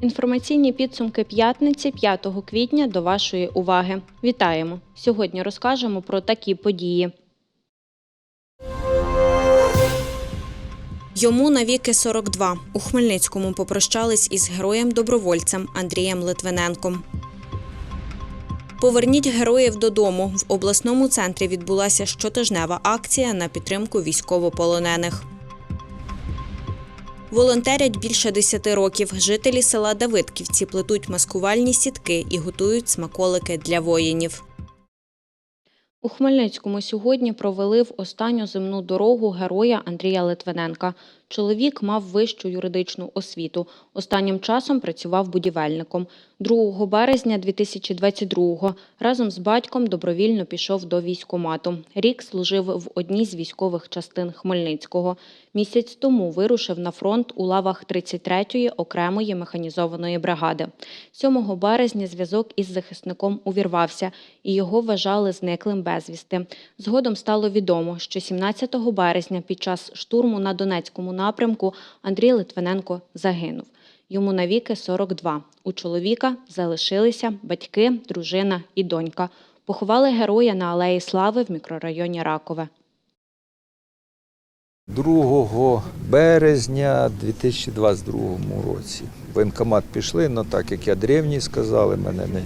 Інформаційні підсумки п'ятниці 5 квітня до вашої уваги. Вітаємо! Сьогодні розкажемо про такі події. Йому навіки 42. У Хмельницькому попрощались із героєм-добровольцем Андрієм Литвиненком. Поверніть героїв додому. В обласному центрі відбулася щотижнева акція на підтримку військовополонених. Волонтерять більше 10 років. Жителі села Давидківці плетуть маскувальні сітки і готують смаколики для воїнів. У Хмельницькому сьогодні провели в останню земну дорогу героя Андрія Литвиненка. Чоловік мав вищу юридичну освіту. Останнім часом працював будівельником. 2 березня 2022-го разом з батьком добровільно пішов до військкомату. Рік служив в одній з військових частин Хмельницького. Місяць тому вирушив на фронт у лавах 33-ї окремої механізованої бригади. 7 березня зв'язок із захисником увірвався, і його вважали зниклим безвісти. Згодом стало відомо, що 17 березня під час штурму на Донецькому напрямку Андрій Литвиненко загинув. Йому навіки 42. У чоловіка залишилися батьки, дружина і донька. Поховали героя на Алеї Слави в мікрорайоні Ракове. 2 березня 2022 році. В воєнкомат пішли, але так як я древній сказали, мене не,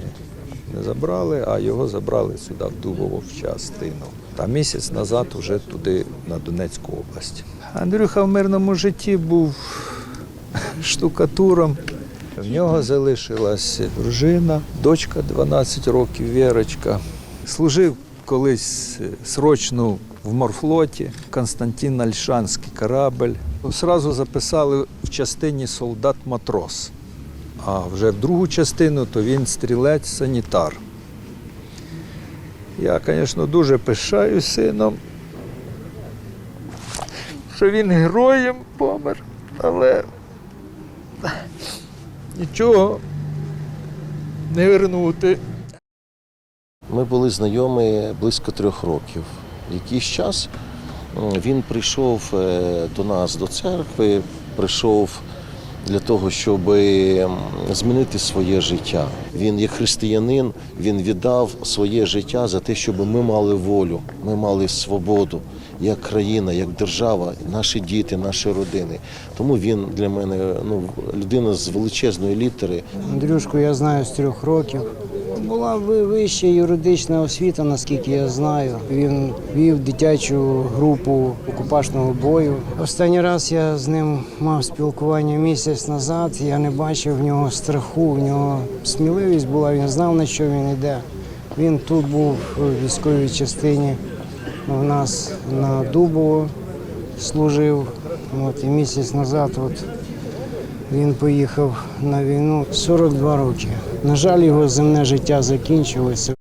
не забрали, а його забрали сюди, в Дубово, в частину. Та місяць назад вже туди, на Донецьку область. Андрюха в мирному житті був штукатуром. В нього залишилась дружина, дочка 12 років, Вірочка. Служив колись срочно в морфлоті, Константин Альшанський корабль. Сразу записали в частині солдат-матрос. А вже в другу частину то він стрілець-санітар. Я, звісно, дуже пишаюсь сином, що він героєм помер, але нічого не вернути. Ми були знайомі близько трьох років. Якийсь час він прийшов е, до нас до церкви, прийшов для того, щоб змінити своє життя. Він, як християнин, він віддав своє життя за те, щоб ми мали волю, ми мали свободу як країна, як держава, наші діти, наші родини. Тому він для мене ну, людина з величезної літери. Андрюшку я знаю з трьох років. Була ви- вища юридична освіта, наскільки я знаю. Він вів дитячу групу окупашного бою. Останній раз я з ним мав спілкування місяць назад. Я не бачив в нього страху, в нього сміливість була, він знав, на що він йде. Він тут був в військовій частині. У нас на Дубово служив. От, і місяць назад от, він поїхав на війну 42 роки. На жаль, його земне життя закінчилося.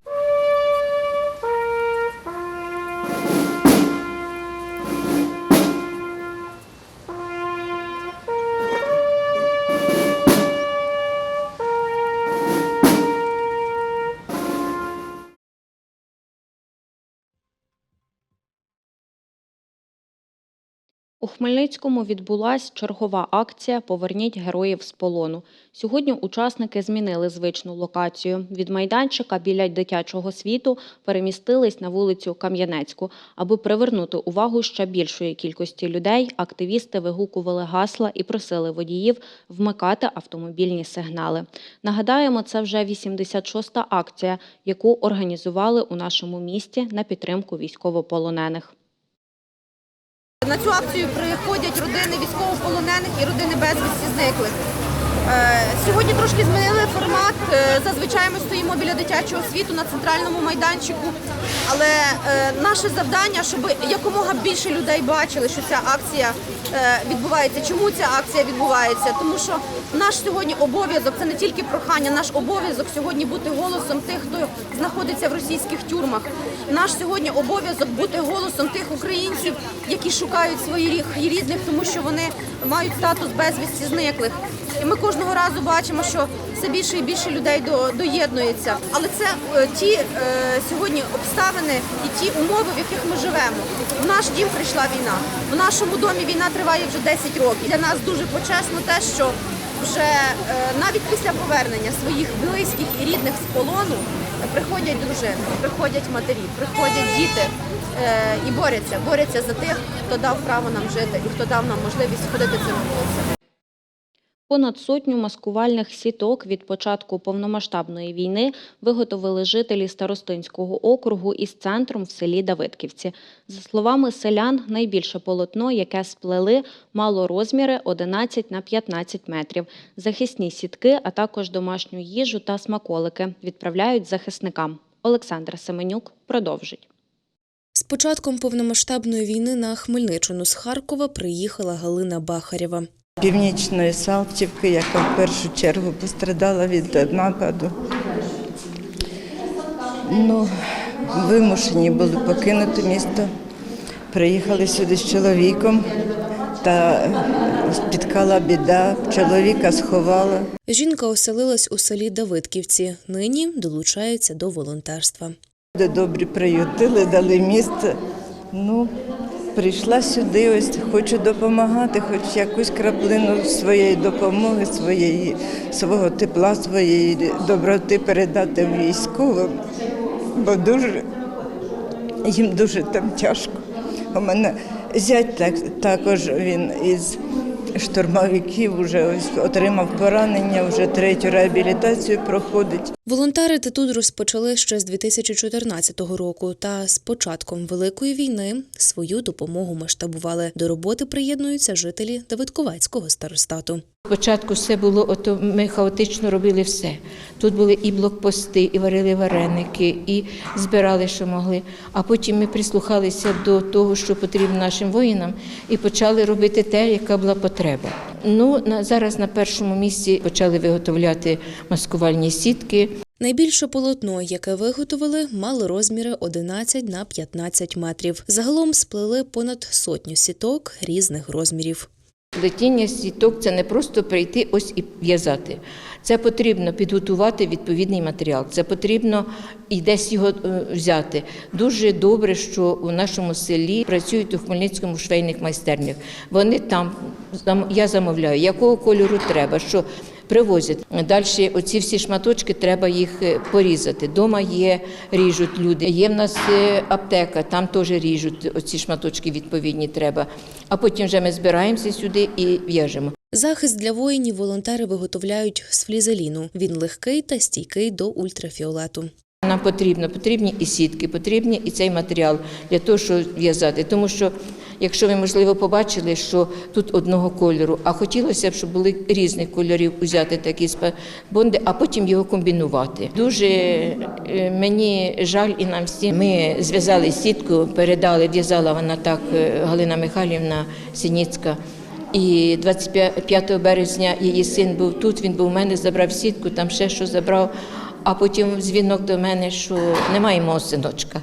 У Хмельницькому відбулась чергова акція Поверніть героїв з полону. Сьогодні учасники змінили звичну локацію. Від майданчика біля дитячого світу перемістились на вулицю Кам'янецьку. Аби привернути увагу ще більшої кількості людей, активісти вигукували гасла і просили водіїв вмикати автомобільні сигнали. Нагадаємо, це вже 86-та акція, яку організували у нашому місті на підтримку військовополонених. На цю акцію приходять родини військовополонених і родини безвісті зниклих. Е, Сьогодні трошки змінили формат. Е, Зазвичай ми стоїмо біля дитячого світу на центральному майданчику. Але е, наше завдання, щоб якомога більше людей бачили, що ця акція відбувається. Чому ця акція відбувається? Тому що наш сьогодні обов'язок це не тільки прохання, наш обов'язок сьогодні бути голосом тих, хто знаходиться в російських тюрмах. Наш сьогодні обов'язок бути голосом тих українців, які шукають своїх рідних, тому що вони мають статус безвісті зниклих. І ми кожного разу бачимо, що все більше і більше людей до, доєднується. Але це е, ті е, сьогодні обставини і ті умови, в яких ми живемо. В наш дім прийшла війна. В нашому домі війна триває вже 10 років. Для нас дуже почесно те, що вже е, навіть після повернення своїх близьких і рідних з полону приходять дружини, приходять матері, приходять діти е, і борються, борються за тих, хто дав право нам жити і хто дав нам можливість ходити цими вулицями. Понад сотню маскувальних сіток від початку повномасштабної війни виготовили жителі Старостинського округу із центром в селі Давидківці. За словами селян, найбільше полотно, яке сплели, мало розміри 11 на 15 метрів. Захисні сітки, а також домашню їжу та смаколики відправляють захисникам. Олександра Семенюк продовжить. З початком повномасштабної війни на Хмельниччину з Харкова приїхала Галина Бахарєва. Північної Салтівки, яка в першу чергу пострадала від нападу. Ну, вимушені були покинути місто. Приїхали сюди з чоловіком та спіткала біда, чоловіка сховала. Жінка оселилась у селі Давидківці. Нині долучається до волонтерства. Добрі приютили, дали місце. Ну, прийшла сюди, ось хочу допомагати, хоч якусь краплину своєї допомоги, своєї, свого тепла, своєї доброти передати військовим, бо дуже їм дуже там тяжко. У мене зять так, також він із штурмовиків вже ось отримав поранення, вже третю реабілітацію проходить. Волонтерити тут розпочали ще з 2014 року. Та з початком великої війни свою допомогу масштабували. До роботи приєднуються жителі Давидковецького старостату. Спочатку все було, ото ми хаотично робили все. Тут були і блокпости, і варили вареники, і збирали, що могли. А потім ми прислухалися до того, що потрібно нашим воїнам, і почали робити те, яка була потреба. Ну на зараз на першому місці почали виготовляти маскувальні сітки. Найбільше полотно, яке виготовили, мало розміри 11 на 15 метрів. Загалом сплели понад сотню сіток різних розмірів. Плетіння сіток це не просто прийти ось і в'язати. Це потрібно підготувати відповідний матеріал. Це потрібно і десь його е, взяти. Дуже добре, що у нашому селі працюють у Хмельницькому швейних майстернях. Вони там я замовляю, якого кольору треба, що привозять. Далі оці всі шматочки треба їх е, порізати. Дома є, ріжуть люди. Є в нас е, аптека, там теж ріжуть оці шматочки відповідні треба. А потім вже ми збираємося сюди і в'яжемо. Захист для воїнів волонтери виготовляють з флізеліну. Він легкий та стійкий до ультрафіолету. Нам потрібно, потрібні і сітки, потрібні і цей матеріал для того, щоб в'язати. Тому що, якщо ви, можливо, побачили, що тут одного кольору, а хотілося б, щоб були різних кольорів взяти такі бонди, а потім його комбінувати. Дуже е, мені жаль і нам всім. Ми зв'язали сітку, передали, в'язала вона так е, Галина Михайлівна Сініцька. І 25 березня її син був тут, він був у мене, забрав сітку, там ще що забрав. А потім дзвінок до мене, що немає мого синочка.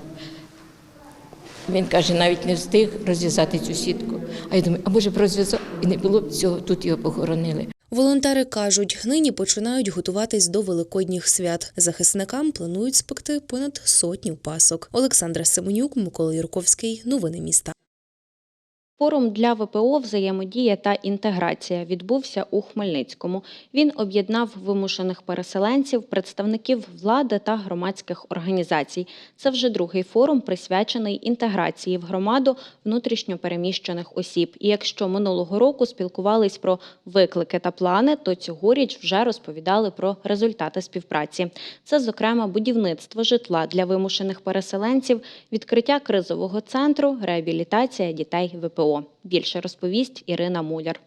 Він каже, навіть не встиг розв'язати цю сітку. А я думаю, а може б розв'язав і не було б цього, тут його похоронили. Волонтери кажуть, нині починають готуватись до великодніх свят. Захисникам планують спекти понад сотню пасок. Олександра Семенюк, Микола Юрковський. Новини міста. Форум для ВПО «Взаємодія та інтеграція» відбувся у Хмельницькому. Він об'єднав вимушених переселенців, представників влади та громадських організацій. Це вже другий форум, присвячений інтеграції в громаду внутрішньо переміщених осіб. І якщо минулого року спілкувались про виклики та плани, то цьогоріч вже розповідали про результати співпраці. Це, зокрема, будівництво житла для вимушених переселенців, відкриття кризового центру, реабілітація дітей ВПО. Більше розповість Ірина Муляр.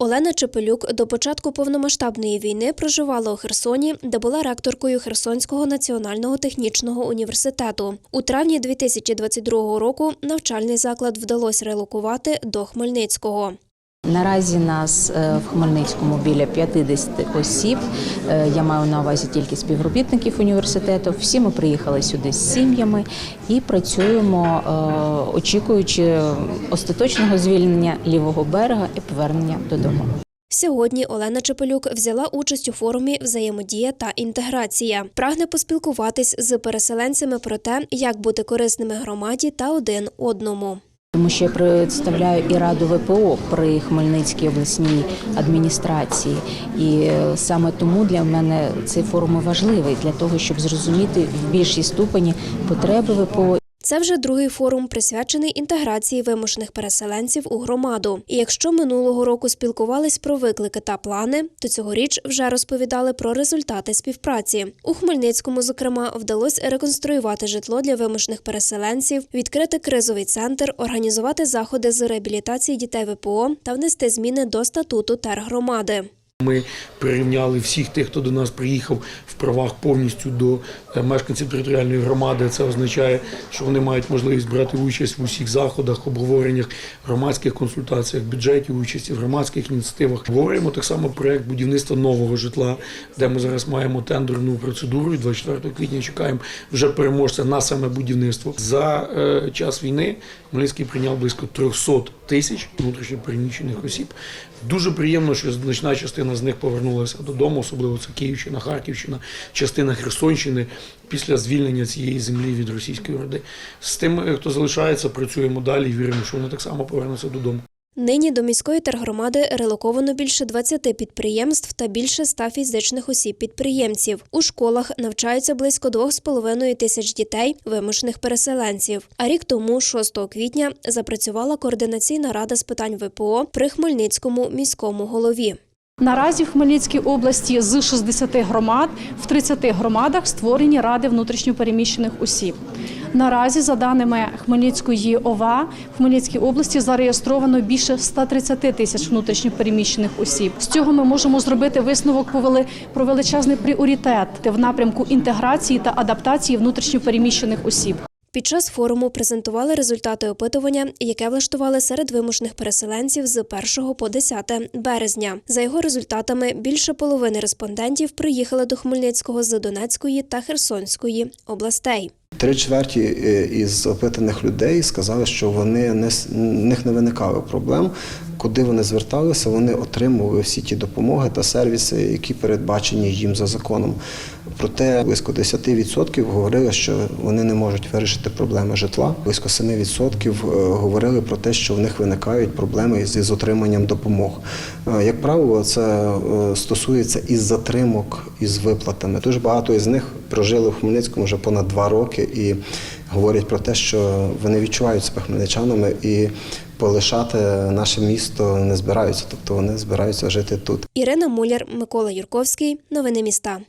Олена Чепелюк до початку повномасштабної війни проживала у Херсоні, де була ректоркою Херсонського національного технічного університету. У травні 2022 року навчальний заклад вдалося релокувати до Хмельницького. Наразі нас е, в Хмельницькому біля 50 осіб. Е, Я маю на увазі тільки співробітників університету. Всі ми приїхали сюди з сім'ями і працюємо, е, очікуючи остаточного звільнення лівого берега і повернення додому. Сьогодні Олена Чепелюк взяла участь у форумі Взаємодія та інтеграція. Прагне поспілкуватись з переселенцями про те, як бути корисними громаді та один одному. Тому що я представляю і раду ВПО при Хмельницькій обласній адміністрації, і е, саме тому для мене цей форум важливий для того, щоб зрозуміти в більшій ступені потреби ВПО Це вже другий форум, присвячений інтеграції вимушених переселенців у громаду. І якщо минулого року спілкувались про виклики та плани, то цьогоріч вже розповідали про результати співпраці. У Хмельницькому, зокрема, вдалося реконструювати житло для вимушених переселенців, відкрити кризовий центр, організувати заходи з реабілітації дітей ВПО та внести зміни до статуту тергромади. Ми прирівняли всіх тих, хто до нас приїхав в правах повністю до е, мешканців територіальної громади. Це означає, що вони мають можливість брати участь в усіх заходах, обговореннях, громадських консультаціях, бюджеті, участі в громадських ініціативах. Обговорюємо так само проект будівництва нового житла, де ми зараз маємо тендерну процедуру. 24 квітня чекаємо вже переможця на саме будівництво. За е, час війни Хмельницький прийняв близько 300 тисяч внутрішньо переміщених осіб. Дуже приємно, що значна частина з них повернулася додому, особливо це Київщина, Харківщина, частина Херсонщини після звільнення цієї землі від російської орди. З тим, е, хто залишається, працюємо далі і віримо, що вони так само повернуться додому. Нині до міської тергромади релоковано більше 20 підприємств та більше 100 фізичних осіб-підприємців. У школах навчаються близько 2,5 тисяч дітей, вимушених переселенців. А рік тому, 6 квітня, запрацювала координаційна рада з питань ВПО при Хмельницькому міському голові. Наразі в Хмельницькій області з 60 громад в 30 громадах створені ради внутрішньопереміщених осіб. Наразі, за даними Хмельницької ОВА, в Хмельницькій області зареєстровано більше 130 тисяч внутрішньопереміщених осіб. З цього ми можемо зробити висновок про величезний пріоритет в напрямку інтеграції та адаптації внутрішньопереміщених осіб. Під час форуму презентували результати опитування, яке влаштували серед вимушених переселенців з 1 по 10 березня. За його результатами, більше половини респондентів приїхали до Хмельницького з Донецької та Херсонської областей. Три чверті е, із опитаних людей сказали, що вони не в них не виникало проблем. Куди вони зверталися, вони отримували всі ті допомоги та сервіси, які передбачені їм за законом. Проте близько 10% говорили, що вони не можуть вирішити проблеми житла. Близько 7% говорили про те, що в них виникають проблеми із отриманням допомог. Е, Як правило, це е, стосується із затримок із виплатами. Дуже багато із них прожили в Хмельницькому вже понад два роки і говорять про те, що вони відчувають себе хмельничанами і полишати наше місто не збираються, тобто вони збираються жити тут. Ірина Муляр, Микола Юрковський. Новини міста.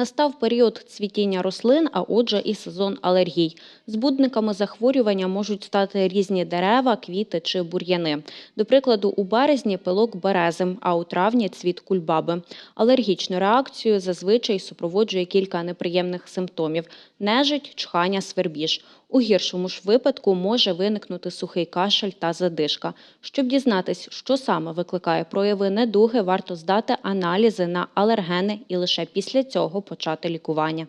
Настав період цвітіння рослин, а отже і сезон алергій. Збудниками захворювання можуть стати різні дерева, квіти чи бур'яни. До прикладу, у березні пилок берези, а у травні цвіт кульбаби. Алергічну реакцію зазвичай супроводжує кілька неприємних симптомів – нежить, чхання, свербіж. У гіршому ж випадку може виникнути сухий кашель та задишка. Щоб дізнатись, що саме викликає прояви недуги, варто здати аналізи на алергени і лише після цього почати лікування.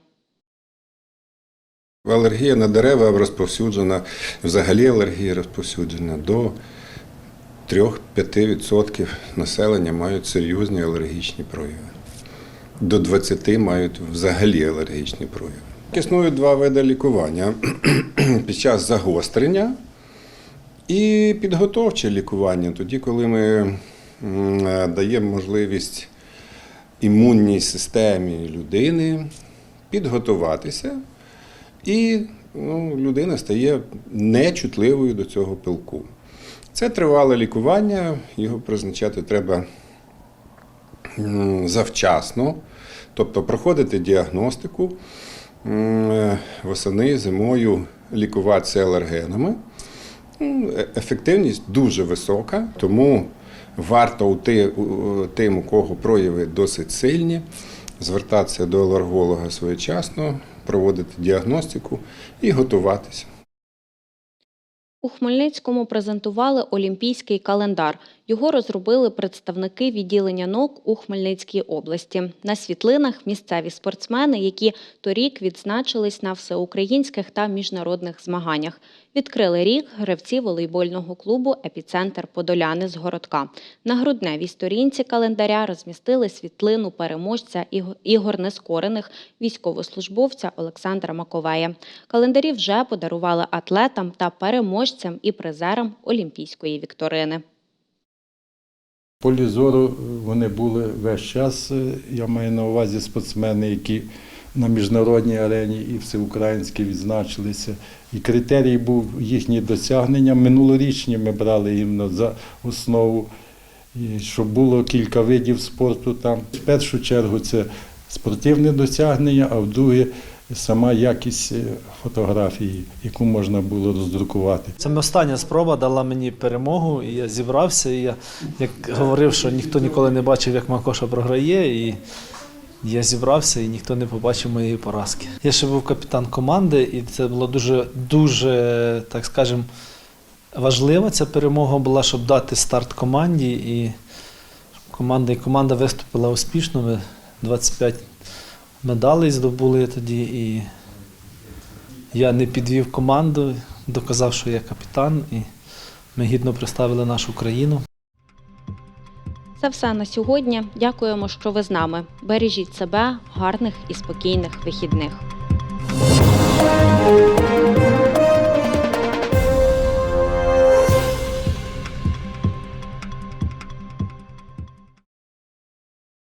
Алергія на дерева розповсюджена, взагалі алергія розповсюджена до 3-5% населення мають серйозні алергічні прояви. До 20 мають взагалі алергічні прояви. Існують два види лікування під час загострення і підготовче лікування, тоді, коли ми е, даємо можливість імунній системі людини підготуватися, і ну, людина стає нечутливою до цього пилку. Це тривале лікування, його призначати треба завчасно, тобто проходити діагностику, восени, зимою лікуватися алергенами. Е- Ефективність дуже висока, тому варто у- тим, у кого прояви досить сильні, звертатися до алерголога своєчасно, проводити діагностику і готуватися. У Хмельницькому презентували олімпійський календар. Його розробили представники відділення НОК у Хмельницькій області. На світлинах місцеві спортсмени, які торік відзначились на всеукраїнських та міжнародних змаганнях. Відкрили рік гравці волейбольного клубу Епіцентр Подоляни з городка. На грудневій сторінці календаря розмістили світлину переможця Іго- ігор нескорених військовослужбовця Олександра Маковея. Календарі вже подарували атлетам та переможцям і призерам Олімпійської вікторини. Полі зору вони були весь час. е, Я маю на увазі спортсмени, які на міжнародній арені і всеукраїнській відзначилися. І критерій був їхні досягнення. Минулорічні ми брали іменно за основу, і щоб було кілька видів спорту там. В першу чергу це спортивне досягнення, а в друге сама якість е, фотографії, яку можна було роздрукувати. Це остання спроба дала мені перемогу, і я зібрався. І я як говорив, що ніхто ніколи не бачив, як Макоша програє, і я зібрався, і ніхто не побачив моєї поразки. Я ще був капітан команди, і це було дуже, дуже, так скажем, важливо. Ця перемога була, щоб дати старт команді. І команда, і команда виступила успішно. Ми 25 медалей здобули тоді. І я не підвів команду, доказав, що я капітан, і ми гідно представили нашу країну. Це все на сьогодні. Дякуємо, що ви з нами. Бережіть себе, гарних і спокійних вихідних.